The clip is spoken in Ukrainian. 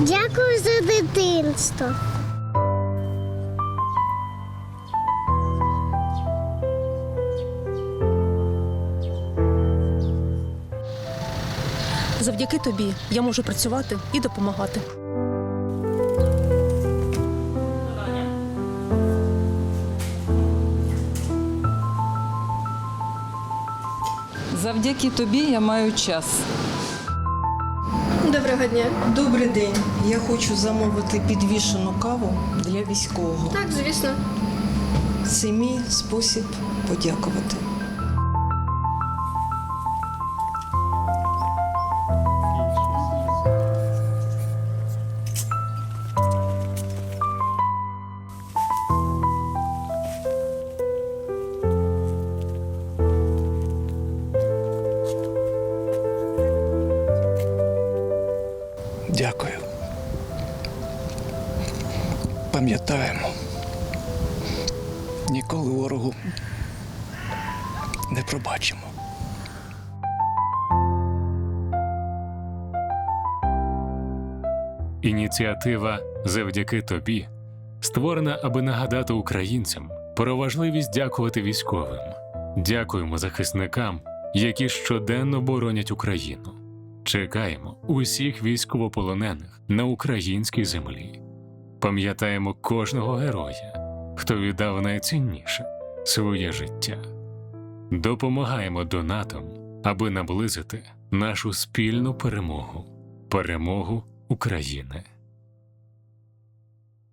Дякую за дитинство. Завдяки тобі я можу працювати і допомагати. Завдяки тобі я маю час. Доброго дня. Добрий день. Я хочу замовити підвішену каву для військового. Так, звісно. Це мій спосіб подякувати. Дякую. Пам'ятаємо. Ніколи ворогу не пробачимо. Ініціатива завдяки тобі створена, аби нагадати українцям про важливість дякувати військовим. Дякуємо захисникам, які щоденно боронять Україну. Чекаємо усіх військовополонених на українській землі. Пам'ятаємо кожного героя, хто віддав найцінніше своє життя. Допомагаємо донатам, аби наблизити нашу спільну перемогу перемогу України.